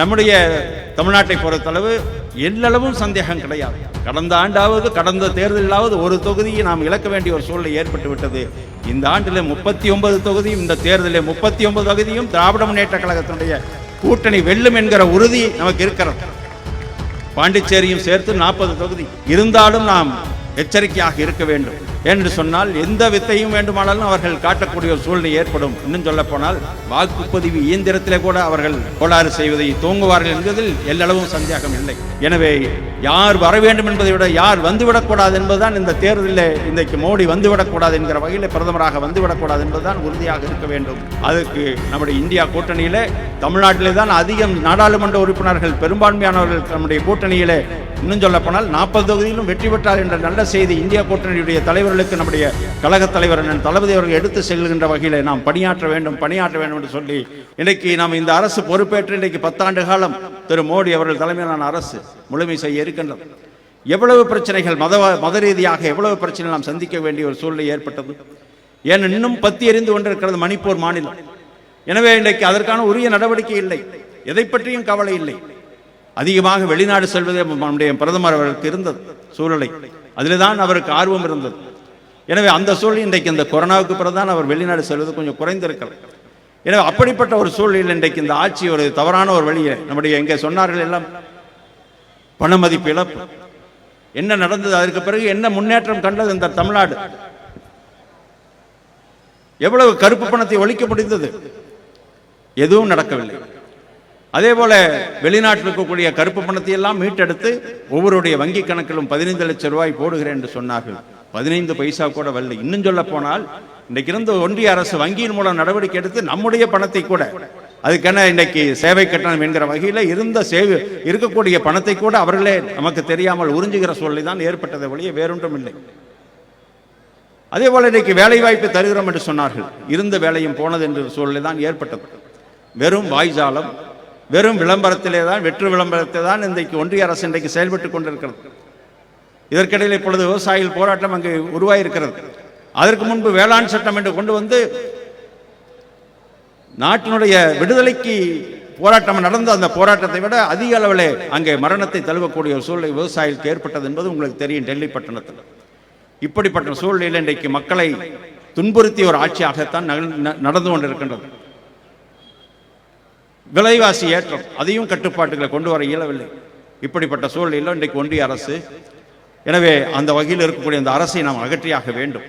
நம்முடைய தமிழ்நாட்டை பொறுத்தளவு எல்லளவும் சந்தேகம் கிடையாது. கடந்த ஆண்டாவது கடந்த தேர்தலாவது ஒரு தொகுதியை நாம் இழக்க வேண்டிய ஒரு சூழ்நிலை ஏற்பட்டு விட்டது. இந்த ஆண்டில் முப்பத்தி ஒன்பது தொகுதியும் இந்த தேர்தலில் முப்பத்தி ஒன்பது தொகுதியும் திராவிட முன்னேற்ற கழகத்தினுடைய கூட்டணி வெல்லும் என்கிற உறுதி நமக்கு இருக்கிறது. பாண்டிச்சேரியும் சேர்த்து நாற்பது தொகுதி. இருந்தாலும் நாம் எச்சரிக்கையாக இருக்க வேண்டும். என்று சொன்னால் எந்த வித்தையும் வேண்டுமானாலும் அவர்கள் காட்டக்கூடிய ஒரு சூழ்நிலை ஏற்படும் இன்னும் சொல்ல போனால் வாக்குப்பதிவு இயந்திரத்திலே கூட அவர்கள் கோளாறு செய்வதை தூங்குவார்கள் என்பதில் எல்லளவும் சந்தேகம் இல்லை. எனவே யார் வர வேண்டும் என்பதை விட யார் வந்துவிடக்கூடாது என்பதுதான் இந்த தேர்தலில் இன்றைக்கு மோடி வந்துவிடக்கூடாது என்கிற வகையில் பிரதமராக வந்துவிடக்கூடாது என்பதுதான் உறுதியாக இருக்க வேண்டும். அதுக்கு நம்முடைய இந்தியா கூட்டணியில் தமிழ்நாட்டிலே தான் அதிகம் நாடாளுமன்ற உறுப்பினர்கள் பெரும்பான்மையானவர்கள் நம்முடைய கூட்டணியிலே. இன்னும் சொல்ல போனால் நாற்பது தொகுதியிலும் வெற்றி பெற்றார் என்ற நல்ல செய்தி இந்தியா கூட்டணியுடைய தலைவர்களுக்கு நம்முடைய கழகத் தலைவர் அண்ணன் தளபதி அவர்கள் எடுத்து செல்கின்ற வகையில் நாம் பணியாற்ற வேண்டும் பணியாற்ற வேண்டும் என்று சொல்லி இன்றைக்கு நாம் இந்த அரசு பொறுப்பேற்று இன்றைக்கு பத்தாண்டு காலம் திரு மோடி அவர்கள் தலைமையிலான அரசு முழுமை செய்ய இருக்கின்றது. எவ்வளவு பிரச்சனைகள் மத மத ரீதியாக எவ்வளவு பிரச்சனை நாம் சந்திக்க வேண்டிய ஒரு சூழ்நிலை ஏற்பட்டது. ஏன் இன்னும் பத்தி எறிந்து கொண்டிருக்கிறது மணிப்பூர் மாநிலம். எனவே இன்றைக்கு அதற்கான உரிய நடவடிக்கை இல்லை. எதை பற்றியும் கவலை இல்லை. அதிகமாக வெளிநாடு செல்வதே நம்முடைய பிரதமர் அவருக்கு இருந்தது சூழ்நிலை. அதில் தான் அவருக்கு ஆர்வம் இருந்தது. எனவே அந்த சூழல் இன்றைக்கு இந்த கொரோனாவுக்கு பிறகுதான் அவர் வெளிநாடு செல்வது கொஞ்சம் குறைந்திருக்கிறது. எனவே அப்படிப்பட்ட ஒரு சூழ்நிலையில் இன்றைக்கு இந்த ஆட்சி ஒரு தவறான ஒரு வழியை நம்முடைய எங்கே சொன்னார்கள் எல்லாம் பண மதிப்பு இழப்பு. என்ன நடந்தது? அதற்கு பிறகு என்ன முன்னேற்றம் கண்டது இந்த தமிழ்நாடு? எவ்வளவு கருப்பு பணத்தை ஒழிக்க முடிந்தது? எதுவும் நடக்கவில்லை. அதே போல வெளிநாட்டில் இருக்கக்கூடிய கருப்பு பணத்தை எல்லாம் மீட்டெடுத்து ஒவ்வொருடைய வங்கி கணக்கிலும் பதினைந்து லட்சம் ரூபாய் போடுகிறேன் என்று சொன்னார்கள். பதினைந்து பைசா கூட வரல. இன்னும் சொல்ல போனால் இன்றைக்கு இருந்த ஒன்றிய அரசு வங்கியின் மூலம் நடவடிக்கை எடுத்து நம்முடைய பணத்தை கூட அதுக்கென இன்னைக்கு சேவை கட்டணம் என்கிற வகையில் இருந்த சேவை இருக்கக்கூடிய பணத்தை கூட அவர்களே நமக்கு தெரியாமல் உறிஞ்சுகிற சூழ்நிலை தான் ஏற்பட்டதை வழியே வேறொன்றும் இல்லை. அதே போல இன்றைக்கு வேலை வாய்ப்பு தருகிறோம் என்று சொன்னார்கள். இருந்த வேலையும் போனது என்ற சூழ்நிலை தான் ஏற்பட்டது. வெறும் வாய்ஜாலம் வெறும் விளம்பரத்திலே தான் வெற்று விளம்பரத்தை தான் இன்றைக்கு ஒன்றிய அரசு இன்றைக்கு செயல்பட்டு கொண்டிருக்கிறது. இதற்கிடையில் இப்பொழுது விவசாயிகள் போராட்டம் அங்கு உருவாயிருக்கிறது. அதற்கு முன்பு வேளாண் சட்டம் என்று கொண்டு வந்து நாட்டினுடைய விடுதலைக்கு போராட்டம் நடந்த அந்த போராட்டத்தை விட அதிக அளவில் அங்கே மரணத்தை தழுவக்கூடிய ஒரு சூழ்நிலை விவசாயிகளுக்கு ஏற்பட்டது என்பது உங்களுக்கு தெரியும் டெல்லி பட்டணத்தில். இப்படிப்பட்ட சூழ்நிலையில் இன்றைக்கு மக்களை துன்புறுத்திய ஒரு ஆட்சியாகத்தான் ந- நடந்து கொண்டிருக்கின்றது. விலைவாசி ஏற்றம். அதையும் கட்டுப்பாட்டுகளை கொண்டு வர இயலவில்லை. இப்படிப்பட்ட சூழலில் இன்றைக்கு ஒன்றிய அரசு. எனவே அந்த வகையில் இருக்கக்கூடிய அந்த அரசை நாம் அகற்றியாக வேண்டும்.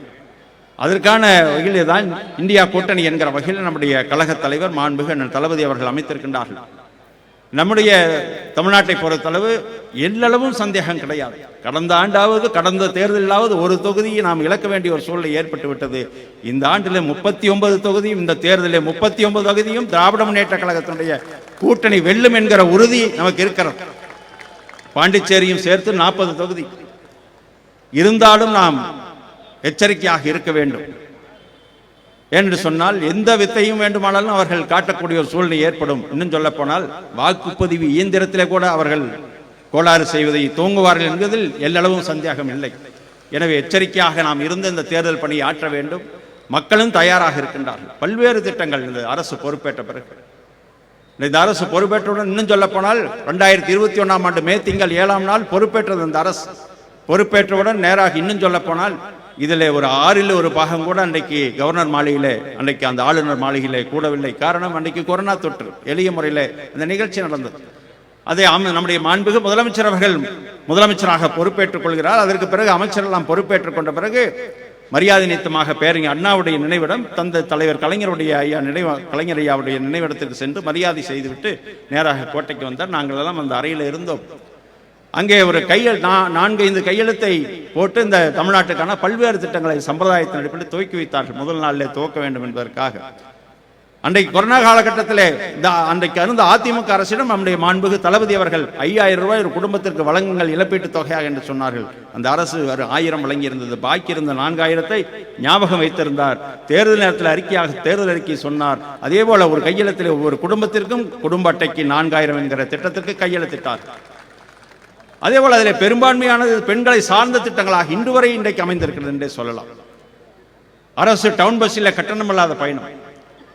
அதற்கான வகையிலே தான் இந்தியா கூட்டணி என்கிற வகையில் நம்முடைய கழகத் தலைவர் மாண்புக தளபதி அவர்கள் அமைத்திருக்கின்றார்கள். நம்முடைய தமிழ்நாட்டை பொறுத்தளவு எல்லளவும் சந்தேகம் கிடையாது. கடந்த ஆண்டாவது கடந்த தேர்தலாவது ஒரு தொகுதியை நாம் இழக்க வேண்டிய ஒரு சூழ்நிலை ஏற்பட்டு விட்டது. இந்த ஆண்டில் முப்பத்தி ஒன்பது தொகுதியும் இந்த தேர்தலில் முப்பத்தி ஒன்பது தொகுதியும் திராவிட முன்னேற்ற கழகத்தினுடைய கூட்டணி வெல்லும் என்கிற உறுதி நமக்கு இருக்கிறது. பாண்டிச்சேரியும் சேர்த்து நாற்பது தொகுதி. இருந்தாலும் நாம் எச்சரிக்கையாக இருக்க வேண்டும். என்று சொன்னால் எந்த வித்தையும் வேண்டுமானாலும் அவர்கள் காட்டக்கூடிய ஒரு சூழ்நிலை ஏற்படும். இன்னும் சொல்ல போனால் வாக்குப்பதிவு இயந்திரத்திலே கூட அவர்கள் கோளாறு செய்வதை தூங்குவார்கள் என்பதில் எல்லளவும் சந்தேகம் இல்லை. எனவே எச்சரிக்கையாக நாம் இருந்த இந்த தேர்தல் பணியை ஆற்ற வேண்டும். மக்களும் தயாராக இருக்கின்றார்கள். பல்வேறு திட்டங்கள் இந்த அரசு பொறுப்பேற்ற பிறகு. இந்த அரசு பொறுப்பேற்றவுடன் இன்னும் சொல்ல போனால் ரெண்டாயிரத்தி இருபத்தி ஒன்றாம் ஆண்டு மே திங்கள் ஏழாம் நாள் பொறுப்பேற்றது இந்த அரசு. பொறுப்பேற்றவுடன் நேராக இன்னும் சொல்ல போனால் இதில் ஒரு ஆறில் ஒரு பாகம் கூட அன்றைக்கு கவர்னர் மாளிகையில் அன்றைக்கு அந்த ஆளுநர் மாளிகையில் கூடவில்லை. காரணம் அன்றைக்கு கொரோனா தொற்று. எளிய முறையில் அந்த நிகழ்ச்சி நடந்தது. அதை ஆம- நம்முடைய மாண்புகு முதலமைச்சர் அவர்கள் முதலமைச்சராக பொறுப்பேற்றுக் கொள்கிறார். அதற்கு பிறகு அமைச்சரெல்லாம் பொறுப்பேற்றுக் கொண்ட பிறகு மரியாதை நித்தமாக பேரறிஞர் அண்ணாவுடைய நினைவிடம் தந்த தலைவர் கலைஞருடைய ஐயா நினைவ கலைஞர் ஐயாவுடைய நினைவிடத்திற்கு சென்று மரியாதை செய்துவிட்டு நேராக கோட்டைக்கு வந்தார். நாங்கள் எல்லாம் அந்த அறையில் இருந்தோம். அங்கே ஒரு கையெழு நா- நான்கு ஐந்து கையெழுத்தை போட்டு இந்த தமிழ்நாட்டுக்கான பல்வேறு திட்டங்களை சம்பிரதாயத்தின் அடிப்படையில் துவக்கி வைத்தார்கள். முதல் நாளிலே துவக்க வேண்டும் என்பதற்காக. அன்றைக்கு கொரோனா காலகட்டத்திலே இந்த அன்றைக்கு அருந்த அதிமுக அரசிடம் நம்முடைய மாண்புகு தளபதி அவர்கள் ஐயாயிரம் ரூபாய் ஒரு குடும்பத்திற்கு வழங்குங்கள் இழப்பீட்டு தொகையாக என்று சொன்னார்கள். அந்த அரசு ஒரு ஆயிரம் வழங்கியிருந்தது. பாக்கி இருந்த நான்காயிரத்தை ஞாபகம் வைத்திருந்தார். தேர்தல் நேரத்தில் அறிக்கையாக தேர்தல் அறிக்கை சொன்னார். அதே போல ஒரு கையெழுத்தில் ஒவ்வொரு குடும்பத்திற்கும் குடும்ப அட்டைக்கு நான்காயிரம் என்கிற திட்டத்திற்கு கையெழுத்திட்டார். அதே போல் அதில் பெரும்பான்மையானது பெண்களை சார்ந்த திட்டங்களாக இன்று வரை இன்றைக்கு அமைந்திருக்கிறது என்றே சொல்லலாம். அரசு டவுன் பஸ்ஸில் கட்டணம் இல்லாத பயணம்.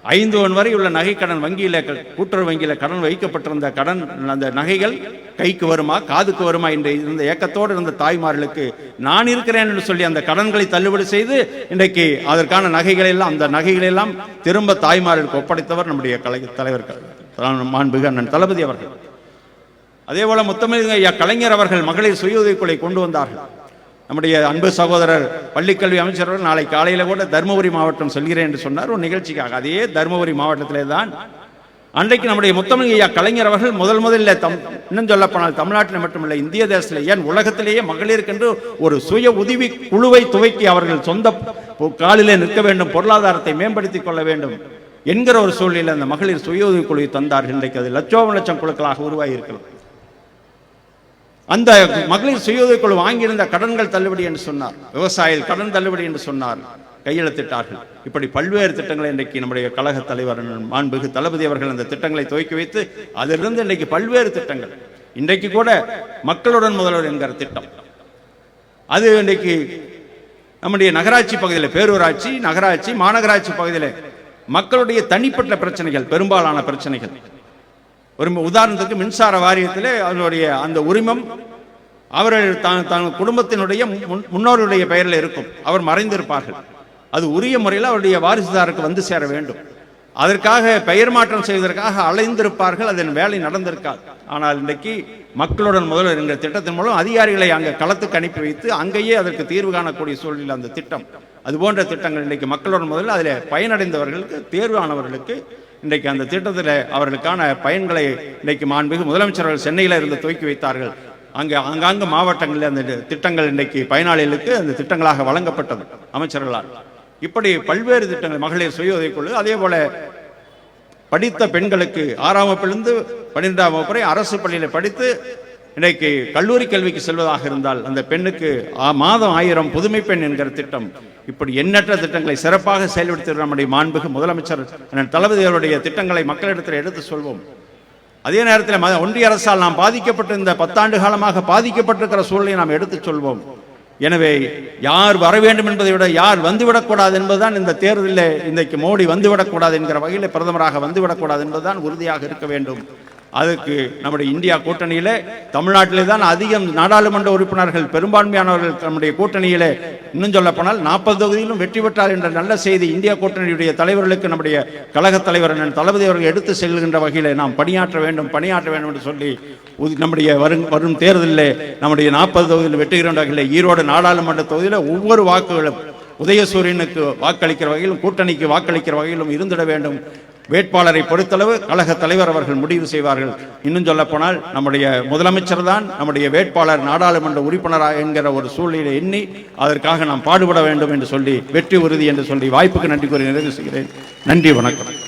ஐந்து ஒன் வரை உள்ள நகை கடன் வங்கியில் கூட்டுறவு வங்கியில் கடன் வைக்கப்பட்டிருந்த கடன் அந்த நகைகள் கைக்கு வருமா காதுக்கு வருமா என்று இருந்த ஏக்கத்தோடு இருந்த தாய்மார்களுக்கு நான் இருக்கிறேன் என்று சொல்லி அந்த கடன்களை தள்ளுபடி செய்து இன்றைக்கு அதற்கான நகைகளை எல்லாம் அந்த நகைகளை எல்லாம் திரும்ப தாய்மார்களுக்கு ஒப்படைத்தவர் நம்முடைய கலை தலைவர் க- மாண்புக அண்ணன் தளபதி அவர்கள். அதே போல முத்தமிழ் ஐயா கலைஞர் அவர்கள் மகளிர் சுய உதவிக்குழுவை கொண்டு வந்தார்கள். நம்முடைய அன்பு சகோதரர் பள்ளிக்கல்வி அமைச்சர் அவர்கள் நாளை காலையில் கூட தருமபுரி மாவட்டம் செல்கிறேன் என்று சொன்னார். ஒரு நிகழ்ச்சிக்காக அதே தருமபுரி மாவட்டத்திலே தான் அன்றைக்கு நம்முடைய முத்தமிழ் ஐயா கலைஞர் அவர்கள் முதல் முதலில் தம் இன்னும் சொல்லப்போனால் தமிழ்நாட்டில் மட்டுமல்ல இந்திய தேசத்தில் ஏன் உலகத்திலேயே மகளிருக்கென்று ஒரு சுய உதவி குழுவை துவக்கி அவர்கள் சொந்த காலிலே நிற்க வேண்டும் பொருளாதாரத்தை மேம்படுத்திக் கொள்ள வேண்டும் என்கிற ஒரு சூழ்நிலையில் அந்த மகளிர் சுய உதவி குழுவை தந்தார்கள். இன்றைக்கு அது லட்சோப லட்சம் குழுக்களாக உருவாகி இருக்கிறது அந்த மகளிர் சுய உதவிக்குழு வாங்கியிருந்த கடன்கள் தள்ளுபடி என்று சொன்னார். விவசாயிகள் கடன் தள்ளுபடி என்று சொன்னார். கையெழுத்திட்டார்கள். இப்படி பல்வேறு திட்டங்களை இன்றைக்கு நம்முடைய கழக தலைவர் மாண்புகு தளபதி அவர்கள் அந்த திட்டங்களை துவக்கி வைத்து அதிலிருந்து இன்றைக்கு பல்வேறு திட்டங்கள். இன்றைக்கு கூட மக்களுடன் முதல்வர் என்கிற திட்டம். அது இன்றைக்கு நம்முடைய நகராட்சி பகுதியில் பேரூராட்சி நகராட்சி மாநகராட்சி பகுதியில் மக்களுடைய தனிப்பட்ட பிரச்சனைகள் பெரும்பாலான பிரச்சனைகள். ஒரு உதாரணத்துக்கு மின்சார வாரியத்தில் அவருடைய அந்த உரிமம் அவர்கள் தான் தன் குடும்பத்தினுடைய முன்- முன்னோருடைய பெயரில் இருக்கும். அவர் மறைந்திருப்பார்கள். அது உரிய முறையில் அவருடைய வாரிசுதாருக்கு வந்து சேர வேண்டும். அதற்காக பெயர் மாற்றம் செய்வதற்காக அலைந்திருப்பார்கள். அதன் வேலை நடந்திருக்காது. ஆனால் இன்றைக்கு மக்களுடன் முதல்வர் என்கிற திட்டத்தின் மூலம் அதிகாரிகளை அங்கே களத்துக்கு அனுப்பி வைத்து அங்கேயே அதற்கு தீர்வு காணக்கூடிய சூழலில் அந்த திட்டம். அது போன்ற திட்டங்கள் இன்றைக்கு மக்களுடன் முதல்ல அதில் பயனடைந்தவர்களுக்கு தேர்வானவர்களுக்கு இன்றைக்கு அந்த திட்டத்தில் அவர்களுக்கான பயன்களை இன்றைக்கு மாண்புமிகு முதலமைச்சர்கள் சென்னையில் இருந்து துவக்கி வைத்தார்கள். அங்கே ஆங்காங்கு மாவட்டங்களில் அந்த திட்டங்கள் இன்றைக்கு பயனாளிகளுக்கு அந்த திட்டங்களாக வழங்கப்பட்டது அமைச்சர்களால். இப்படி பல்வேறு திட்டங்கள் மகளிர் சுய உதவிக்குழு அதே போல படித்த பெண்களுக்கு ஆறாம் வகுப்பிலிருந்து பன்னிரெண்டாம் வகுப்பு வரை அரசு பள்ளியில் படித்து இன்றைக்கு கல்லூரி கல்விக்கு செல்வதாக இருந்தால் அந்த பெண்ணுக்கு ஆ- மாதம் ஆயிரம் புதுமை பெண் என்கிற திட்டம் இப்படி எண்ணற்ற திட்டங்களை சிறப்பாக செயல்படுத்தி நம்முடைய மாண்புக்கு முதலமைச்சர் அண்ணன் தளபதி அவருடைய திட்டங்களை மக்களிடத்தில் எடுத்து சொல்வோம். அதே நேரத்தில் ஒன்றிய அரசால் நாம் பாதிக்கப்பட்ட இந்த பத்தாண்டு காலமாக பாதிக்கப்பட்டிருக்கிற சூழலை நாம் எடுத்துச் சொல்வோம். எனவே யார் வர வேண்டும் என்பதை விட யார் வந்துவிடக்கூடாது என்பதுதான் இந்த தேர்தலில் இன்றைக்கு மோடி வந்துவிடக்கூடாது என்கிற வகையில் பிரதமராக வந்துவிடக்கூடாது என்பதுதான் உறுதியாக இருக்க வேண்டும். அதுக்கு நம்முடைய இந்தியா கூட்டணியிலே தமிழ்நாட்டிலே தான் அதிகம் நாடாளுமன்ற உறுப்பினர்கள் பெரும்பான்மையானவர்கள் நம்முடைய கூட்டணியிலே இன்னும் சொல்லப்போனால் நாற்பது தொகுதியிலும் வெற்றி பெற்றார் என்ற நல்ல செய்தி இந்தியா கூட்டணியுடைய தலைவர்களுக்கு நம்முடைய கழகத் தலைவர் தளபதி அவர்கள் எடுத்து செல்கின்ற வகையில் நாம் பணியாற்ற வேண்டும் பணியாற்ற வேண்டும் என்று சொல்லி நம்முடைய வரும் வரும் தேர்தலில் நம்முடைய நாற்பது தொகுதியில் வெற்றிகின்ற வகையில் ஈரோடு நாடாளுமன்ற தொகுதியில் ஒவ்வொரு வாக்குகளும் உதயசூரியனுக்கு வாக்களிக்கிற வகையிலும் கூட்டணிக்கு வாக்களிக்கிற வகையிலும் இருந்திட வேண்டும். வேட்பாளரை பொறுத்தளவு கழக தலைவர் அவர்கள் முடிவு செய்வார்கள். இன்னும் சொல்லப்போனால் நம்முடைய முதலமைச்சர் தான் நம்முடைய வேட்பாளர் நாடாளுமன்ற உறுப்பினராக என்கிற ஒரு சூழ்நிலை எண்ணி அதற்காக நாம் பாடுபட வேண்டும் என்று சொல்லி வெற்றி உறுதி என்று சொல்லி வாய்ப்புக்கு நன்றி கூறி நிறைவு செய்கிறேன். நன்றி வணக்கம்.